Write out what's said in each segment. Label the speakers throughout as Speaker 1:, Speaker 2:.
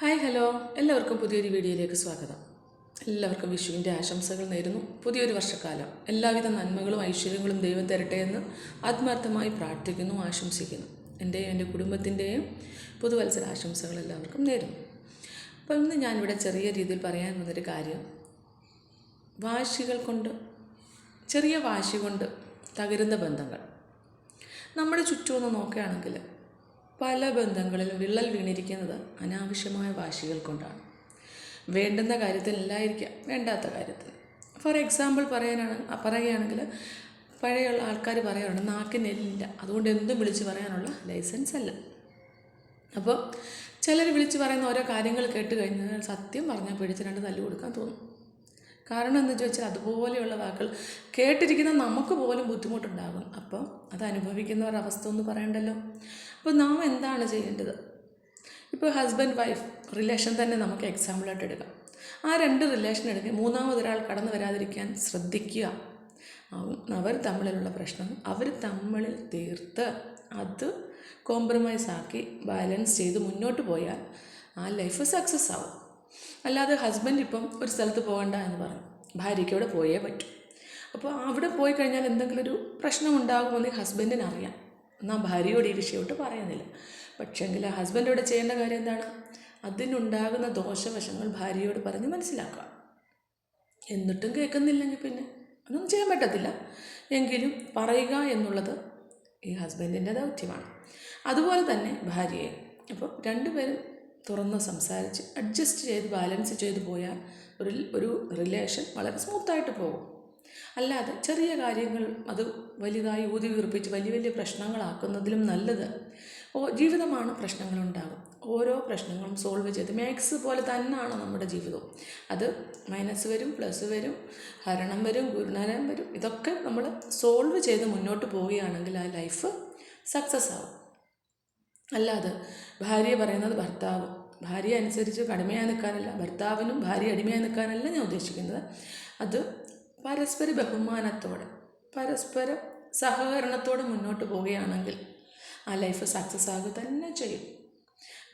Speaker 1: Hi hello. എല്ലാവർക്കും പുതിയൊരു വീഡിയോയിലേക്ക് സ്വാഗതം. എല്ലാവർക്കും വിഷുവിന്റെ ആശംസകൾ നേരുന്നു. പുതിയൊരു വർഷക്കാലം. എല്ലാവിധ നന്മകളും ഐശ്വര്യങ്ങളും ദൈവം തരട്ടെ എന്ന് ആത്മാർത്ഥമായി പ്രാർത്ഥിക്കുന്നു ആശംസിക്കുന്നു. എന്റെയും എന്റെ കുടുംബത്തിന്റെയും പുതുവത്സര ആശംസകൾ എല്ലാവർക്കും നേരുന്നു. അപ്പോൾ ഇന്ന് ഞാനിവിടെ ചെറിയ രീതിയിൽ പറയാൻ വന്നൊരു കാര്യം. വാശികൾ കൊണ്ട് ചെറിയ വാശി കൊണ്ട് തകരുന്ന ബന്ധങ്ങൾ. നമ്മുടെ ചുറ്റുമൊന്ന് നോക്കുകയാണെങ്കിൽ പല ബന്ധങ്ങളിൽ വിള്ളൽ വീണിരിക്കുന്നത് അനാവശ്യമായ വാശികൾ കൊണ്ടാണ്. വേണ്ടുന്ന കാര്യത്തിലല്ലായിരിക്കാം വേണ്ടാത്ത കാര്യത്തിൽ. ഫോർ എക്സാമ്പിൾ പറയാനാണ് പറയുകയാണെങ്കിൽ പഴയുള്ള ആൾക്കാർ പറയാറുണ്ട് നാക്കിനെല്ലില്ല അതുകൊണ്ട് എന്തും വിളിച്ച് പറയാനുള്ള ലൈസൻസ് അല്ല. അപ്പോൾ ചിലർ വിളിച്ച് പറയുന്ന ഓരോ കാര്യങ്ങൾ കേട്ട് കഴിഞ്ഞാൽ സത്യം പറഞ്ഞാൽ പിടിച്ച് രണ്ട് തല്ല് കൊടുക്കാൻ തോന്നും. കാരണം എന്ന് ചോദിച്ചാൽ അതുപോലെയുള്ള വാക്കുകൾ കേട്ടിരിക്കുന്ന നമുക്ക് പോലും ബുദ്ധിമുട്ടുണ്ടാകും. അപ്പോൾ അത് അനുഭവിക്കുന്ന അവസ്ഥ ഒന്ന് പറയണ്ടല്ലോ? അപ്പോൾ നാം എന്താണ് ചെയ്യേണ്ടത്? ഇപ്പോൾ ഹസ്ബൻഡ് വൈഫ് റിലേഷൻ തന്നെ നമുക്ക് എക്സാമ്പിളായിട്ട് എടുക്കാം. ആ രണ്ട് റിലേഷൻ എടുക്കുക. മൂന്നാമതൊരാൾ കടന്നു വരാതിരിക്കാൻ ശ്രദ്ധിക്കുക. അവർ തമ്മിലുള്ള പ്രശ്നം അവർ തമ്മിൽ തീർത്ത് അത് കോംപ്രമൈസ് ആക്കി ബാലൻസ് ചെയ്ത് മുന്നോട്ട് പോയാൽ ആ ലൈഫ് സക്സസ് ആവും. അല്ലാതെ ഹസ്ബൻഡ് ഇപ്പം ഒരു സ്ഥലത്ത് പോകണ്ട എന്ന് പറഞ്ഞു ഭാര്യയ്ക്ക് അവിടെ പോയേ പറ്റൂ. അപ്പോൾ അവിടെ പോയി കഴിഞ്ഞാൽ എന്തെങ്കിലും ഒരു പ്രശ്നം ഉണ്ടാകുമെന്ന് ഹസ്ബൻഡിന് അറിയാം. എന്നാൽ ഭാര്യയോട് ഈ വിഷയമായിട്ട് പറയുന്നില്ല. പക്ഷേങ്കിൽ ഹസ്ബൻഡ് ഇവിടെ ചെയ്യേണ്ട കാര്യം എന്താണ്? അതിനുണ്ടാകുന്ന ദോഷവശങ്ങൾ ഭാര്യയോട് പറഞ്ഞ് മനസ്സിലാക്കുക. എന്നിട്ടും കേൾക്കുന്നില്ലെങ്കിൽ പിന്നെ ഒന്നും ചെയ്യാൻ പറ്റത്തില്ല. എങ്കിലും പറയുക എന്നുള്ളത് ഈ ഹസ്ബൻഡിന്റെ ദൗത്യമാണ്. അതുപോലെ തന്നെ ഭാര്യയെ. അപ്പോൾ രണ്ടുപേരും തുറന്ന് സംസാരിച്ച് അഡ്ജസ്റ്റ് ചെയ്ത് ബാലൻസ് ചെയ്ത് പോയാൽ ഒരു ഒരു റിലേഷൻ വളരെ സ്മൂത്തായിട്ട് പോകും. അല്ലാതെ ചെറിയ കാര്യങ്ങൾ അത് വലുതായി ഊതി വീർപ്പിച്ച് വലിയ വലിയ പ്രശ്നങ്ങളാക്കുന്നതിലും നല്ലത് ഓ ജീവിതമാണ് പ്രശ്നങ്ങളുണ്ടാകും. ഓരോ പ്രശ്നങ്ങളും സോൾവ് ചെയ്ത് മാക്സ് പോലെ തന്നെയാണ് നമ്മുടെ ജീവിതവും അത് മൈനസ് വരും പ്ലസ് വരും ഹരണം വരും ഗുരുനരം വരും. ഇതൊക്കെ നമ്മൾ സോൾവ് ചെയ്ത് മുന്നോട്ട് പോവുകയാണെങ്കിൽ ആ ലൈഫ് സക്സസ് ആവും. അല്ലാതെ ഭാര്യ പറയുന്നത് ഭർത്താവ് ഭാര്യ അനുസരിച്ച് കടിമയായി നിൽക്കാനല്ല ഭർത്താവിനും ഭാര്യ അടിമയായി നിൽക്കാനല്ല ഞാൻ ഉദ്ദേശിക്കുന്നത്. അത് പരസ്പര ബഹുമാനത്തോടെ പരസ്പര സഹകരണത്തോടെ മുന്നോട്ട് പോവുകയാണെങ്കിൽ ആ ലൈഫ് സക്സസ് ആകുക തന്നെ ചെയ്യും.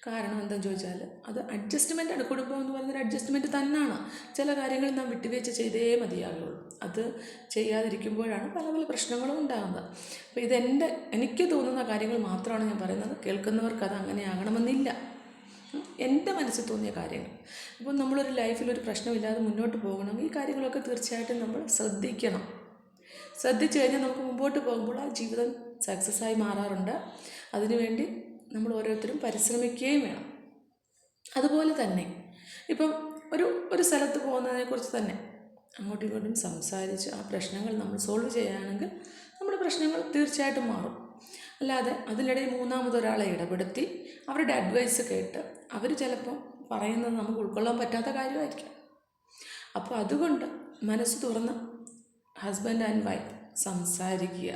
Speaker 1: കാരണം എന്താണെന്ന് ചോദിച്ചാൽ അത് അഡ്ജസ്റ്റ്മെന്റാണ് കുടുംബം എന്ന് പറയുന്നത് അഡ്ജസ്റ്റ്മെന്റ് തന്നെയാണ് ചില കാര്യങ്ങൾ നാം വിട്ടുവീഴ്ച ചെയ്തേ മതിയാകുള്ളൂ. അത് ചെയ്യാതിരിക്കുമ്പോഴാണ് പല പല പ്രശ്നങ്ങളും ഉണ്ടാകുന്നത്. അപ്പോൾ ഇതെന്റെ എനിക്ക് തോന്നുന്ന കാര്യങ്ങൾ മാത്രമാണ് ഞാൻ പറയുന്നത്. കേൾക്കുന്നവർക്ക് അത് അങ്ങനെ എന്റെ മനസ്സിൽ തോന്നിയ കാര്യങ്ങൾ. ഇപ്പം നമ്മളൊരു ലൈഫിൽ ഒരു പ്രശ്നമില്ലാതെ മുന്നോട്ട് പോകണം. ഈ കാര്യങ്ങളൊക്കെ തീർച്ചയായിട്ടും നമ്മൾ ശ്രദ്ധിക്കണം. ശ്രദ്ധിച്ചു കഴിഞ്ഞാൽ നമുക്ക് മുമ്പോട്ട് പോകുമ്പോൾ ആ ജീവിതം സക്സസ് ആയി മാറാറുണ്ട്. അതിനുവേണ്ടി നമ്മൾ ഓരോരുത്തരും പരിശ്രമിക്കുകയും വേണം. അതുപോലെ തന്നെ ഇപ്പം ഒരു ഒരു സ്ഥലത്ത് പോകുന്നതിനെക്കുറിച്ച് തന്നെ അങ്ങോട്ടും ഇങ്ങോട്ടും സംസാരിച്ച് ആ പ്രശ്നങ്ങൾ നമ്മൾ സോൾവ് ചെയ്യുകയാണെങ്കിൽ നമ്മുടെ പ്രശ്നങ്ങൾ തീർച്ചയായിട്ടും മാറും. അല്ലാതെ അതിനിടയിൽ മൂന്നാമതൊരാളെ ഇടപെടുത്തി അവരുടെ അഡ്വൈസ് കേട്ട് അവർ ചിലപ്പം പറയുന്നത് നമുക്ക് ഉൾക്കൊള്ളാൻ പറ്റാത്ത കാര്യമായിരിക്കാം. അപ്പോൾ അതുകൊണ്ട് മനസ്സ് തുറന്ന് ഹസ്ബൻഡ് ആൻഡ് വൈഫ് സംസാരിക്കുക.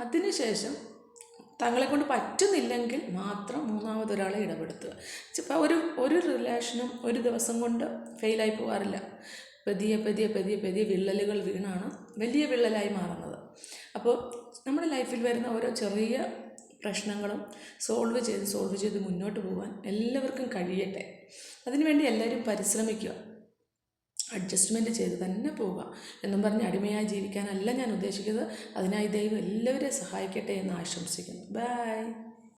Speaker 1: അതിനുശേഷം തങ്ങളെ കൊണ്ട് പറ്റുന്നില്ലെങ്കിൽ മാത്രം മൂന്നാമതൊരാളെ ഇടപെടുത്തുക. ഇപ്പോൾ ഒരു ഒരു റിലേഷനും ഒരു ദിവസം കൊണ്ട് ഫെയിലായി പോകാറില്ല പതിയെ പതിയെ പതിയെ പതിയെ വിള്ളലുകൾ വീണാണ് വലിയ വിള്ളലായി മാറുന്നത്. അപ്പോൾ നമ്മുടെ ലൈഫിൽ വരുന്ന ഓരോ ചെറിയ പ്രശ്നങ്ങളും സോൾവ് ചെയ്ത് സോൾവ് ചെയ്ത് മുന്നോട്ട് പോകാൻ എല്ലാവർക്കും കഴിയട്ടെ. അതിനുവേണ്ടി എല്ലാവരും പരിശ്രമിക്കുക. അഡ്ജസ്റ്റ്മെന്റ് ചെയ്ത് തന്നെ പോവുക. എന്നും പറഞ്ഞ് അടിമയായി ജീവിക്കാനല്ല ഞാൻ ഉദ്ദേശിക്കുന്നത്. അതിനായി ദൈവം എല്ലാവരെയും സഹായിക്കട്ടെ എന്ന് ആശംസിക്കുന്നു. ബൈ.